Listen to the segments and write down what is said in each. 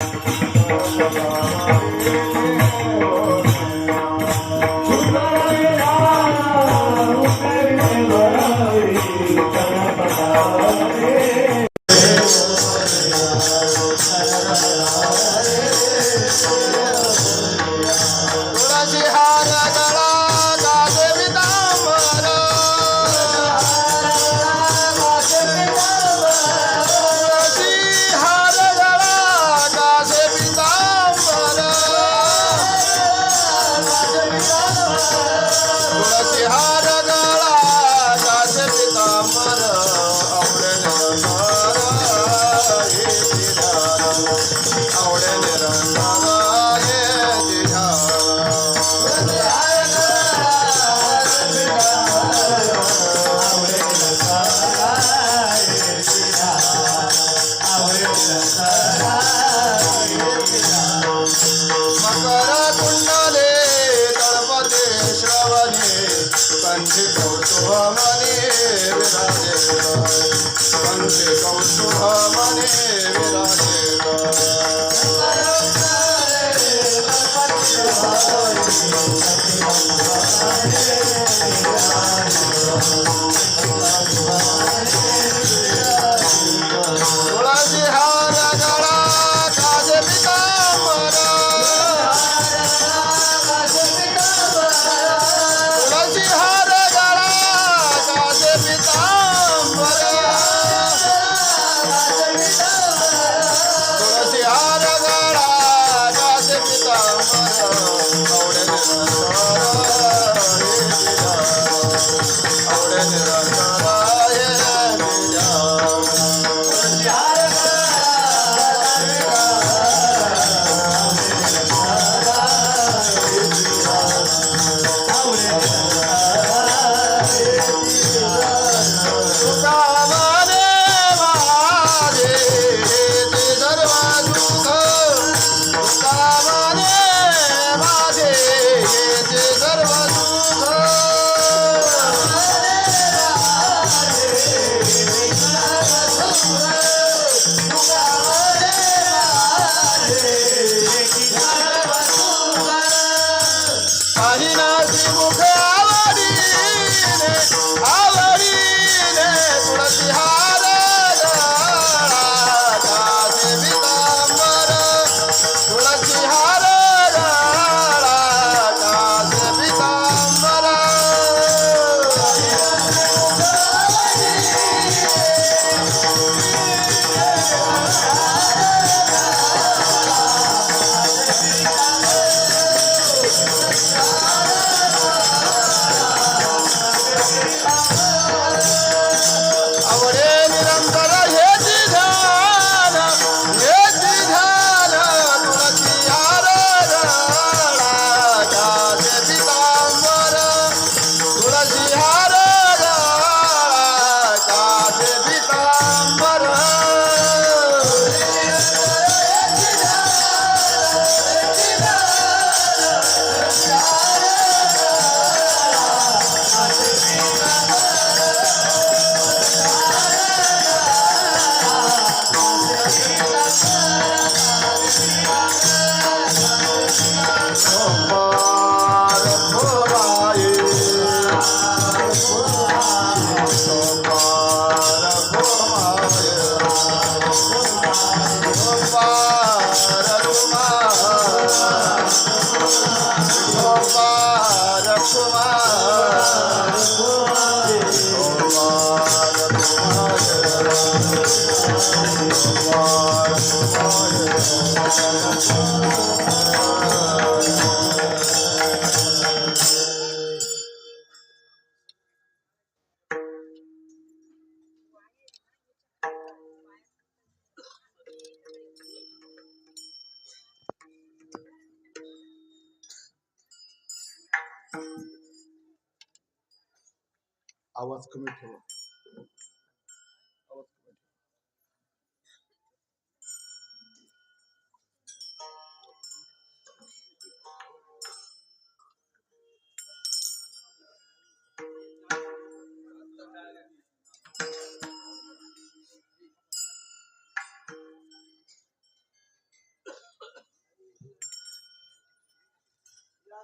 Oh, Yes.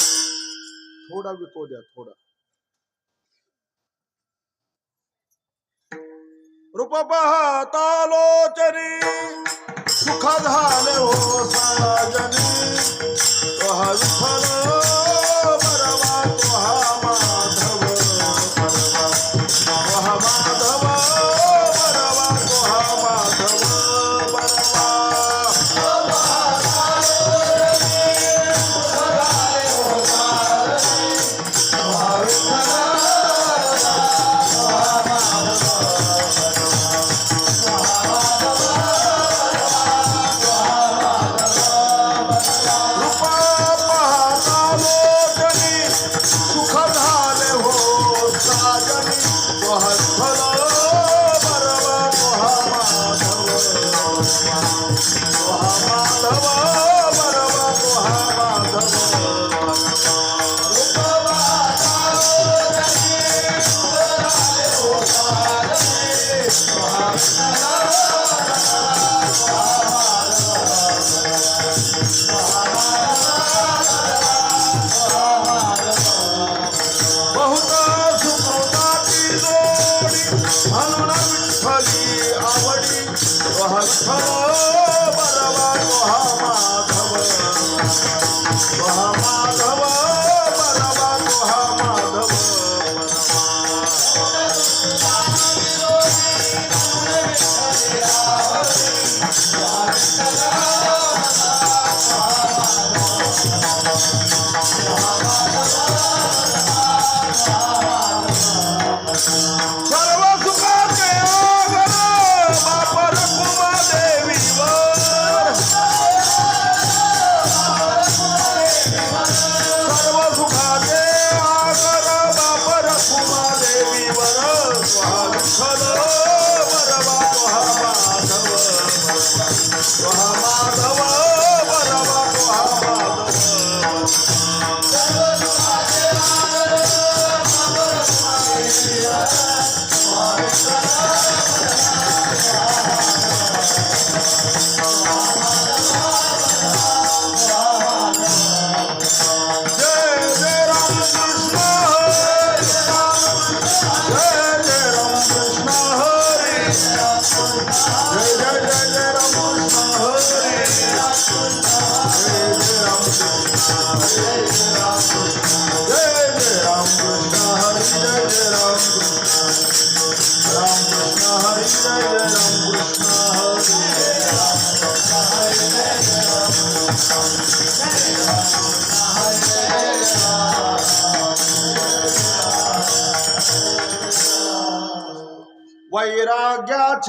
थोड़ा विको द्या थोडा रूप पाहता लोचरी सुख झाले हो साजनी विफल बरवा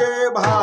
আছে ভাই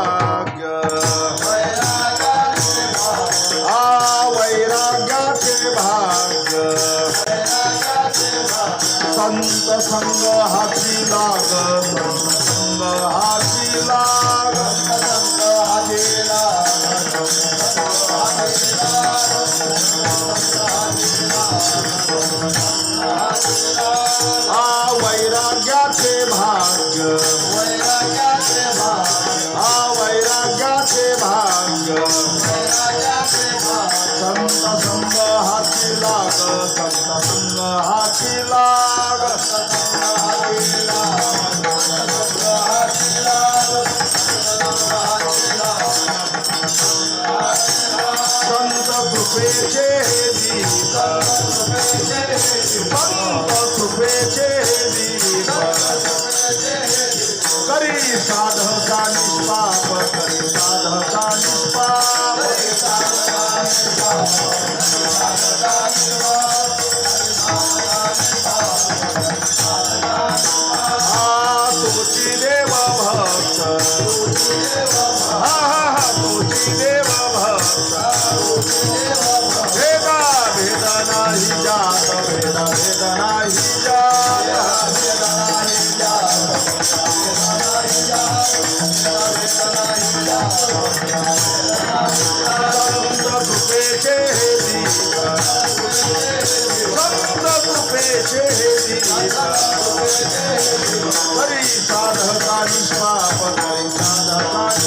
साधव का निष्पाप करे साधव का निष्पाप तुलसी देवा भक्त हा हा हा तुलसी देवा भक्त भेदा भेदा नाही जात हरी साधका निष्पाप हरी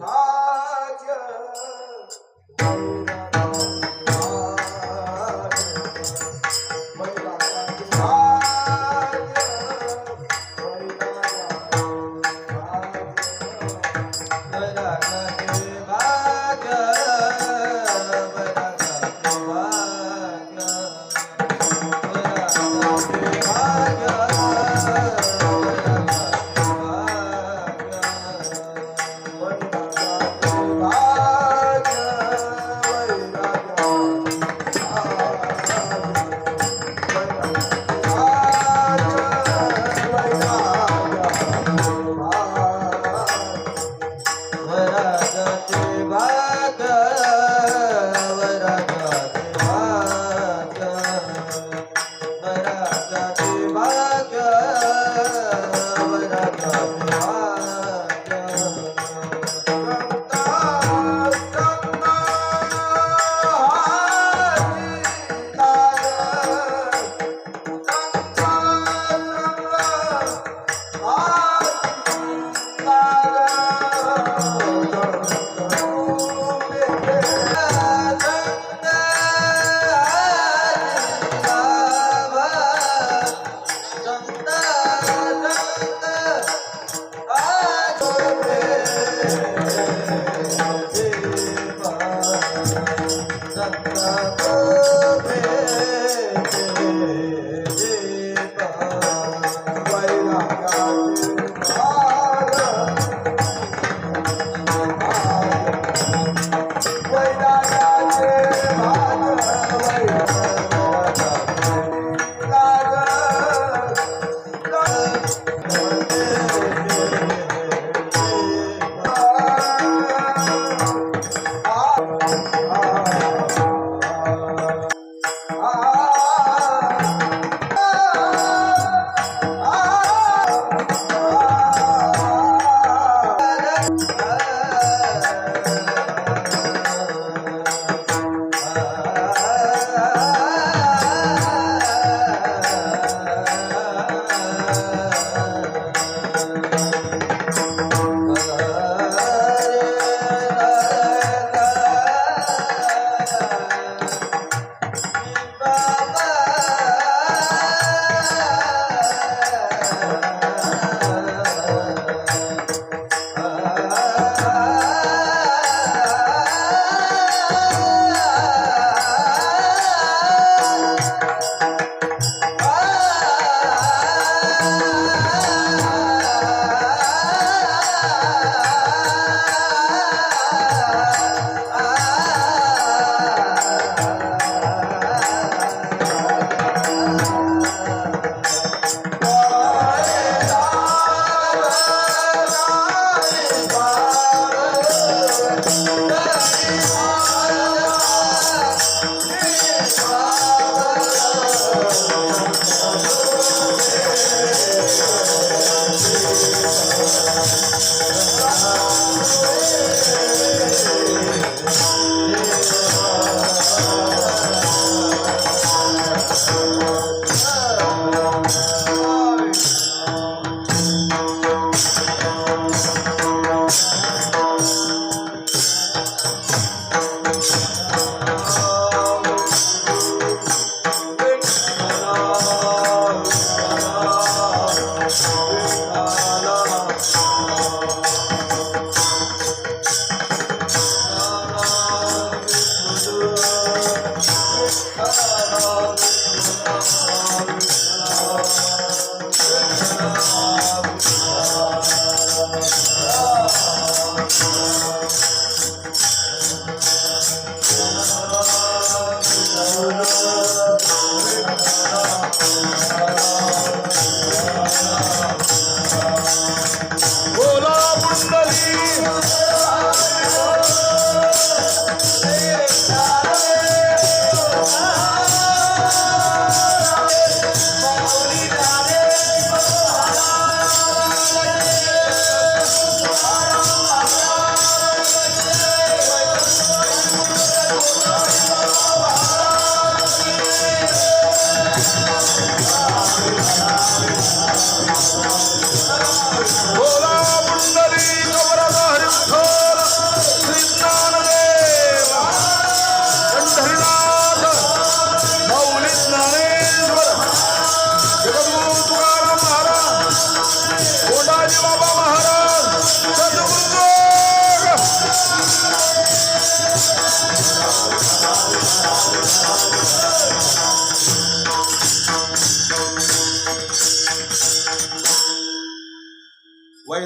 भाग्य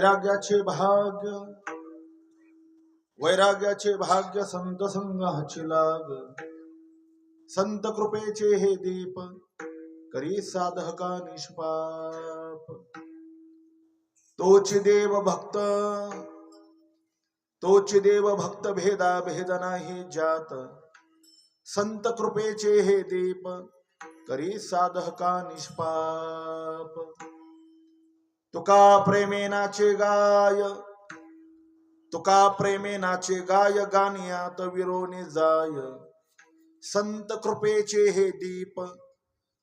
वैराग्याचे भाग्य वैराग्याचे भाग्य संत संघाची लाग संत कृपेचे हे दीप, करी साधका निष्पाप तोच देव भक्त तोच देव भक्त भेदा भेद नाही जात। संत कृपेचे हे दीप, करी साधका निष्पाप तुका प्रेमे नाचे गाय. तुका प्रेमे नाचे गाय गाण्यात विरोने जाय. संत कृपेचे हे दीप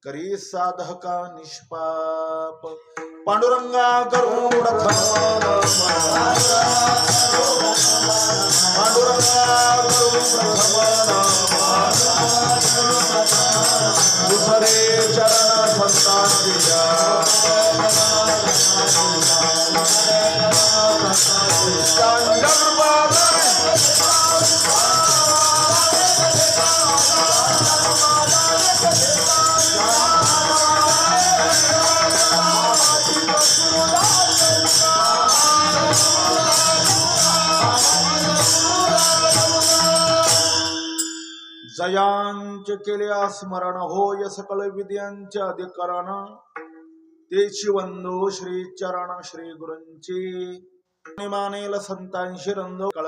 करी साधका निष्पाप. పండురంగా గరుడ పండురంగా గరుడే చరణ సంతాన दुसरे केल्या स्मरण होय सकल विद्यांच्या अधिकरण. ते शिवंदो श्री चरण श्री गुरुंची. मानेल संतांशी रंद कळ.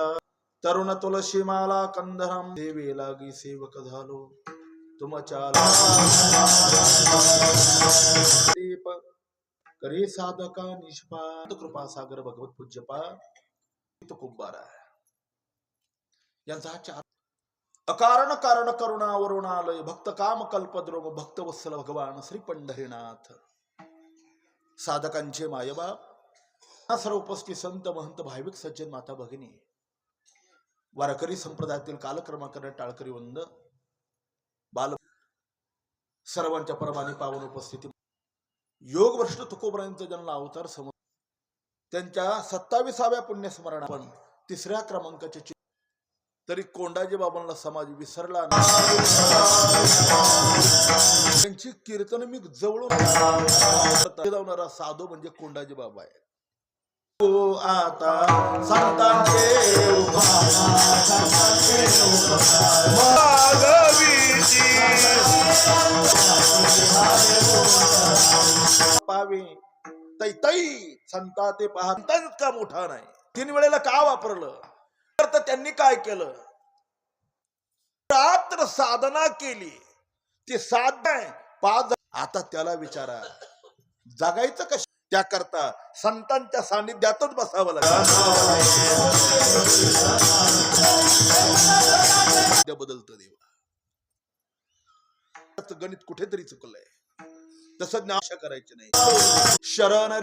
तरुण तुलसी माला कंदरम. देवी लागी सेवक झालो. तुमच्या दीप. करी साधका निष्पाद. कृपा सागर भगवत पूज्यपा तो कुंभारा यांचा हा चार अकारण कारण करुणावरुणालय भक्त काम कल्पद्रोम भक्त वत्सल भगवान श्री पंढरीनाथ साधकांचे मायबाप हा सर्व उपस्थित संत महंत भाविक सज्जन माता भगिनी वारकरी संप्रदायातील कालक्रमाकडे टाळकरी वंद बाल सर्वांच्या परमाने पावन उपस्थिती योग वर्ष तुकोबरांचा जन्म अवतार समज त्यांच्या सत्ताविसाव्या पुण्यस्मरण आपण तिसऱ्या क्रमांकाचे तरी कोंडाजी बाबांना समाज विसरला नाही. त्यांची कीर्तन मी जवळून जाणारा साधू म्हणजे कोंडाजी बाबा आहे आता संतांचे पावे तै तै संता ते पहा. का मोठा नाही. तीन वेळेला का वापरलं? तर त्यांनी काय केलं? रात्र साधना केली. ते साध्य पाच आता त्याला विचारा जगायचं कश? त्याकरता संतांच्या सानिध्यातच बसावं लागतं बदलत देवा. गणित कुठेतरी चुकलंय. तसं ज्ञान करायचे नाही. शरण रे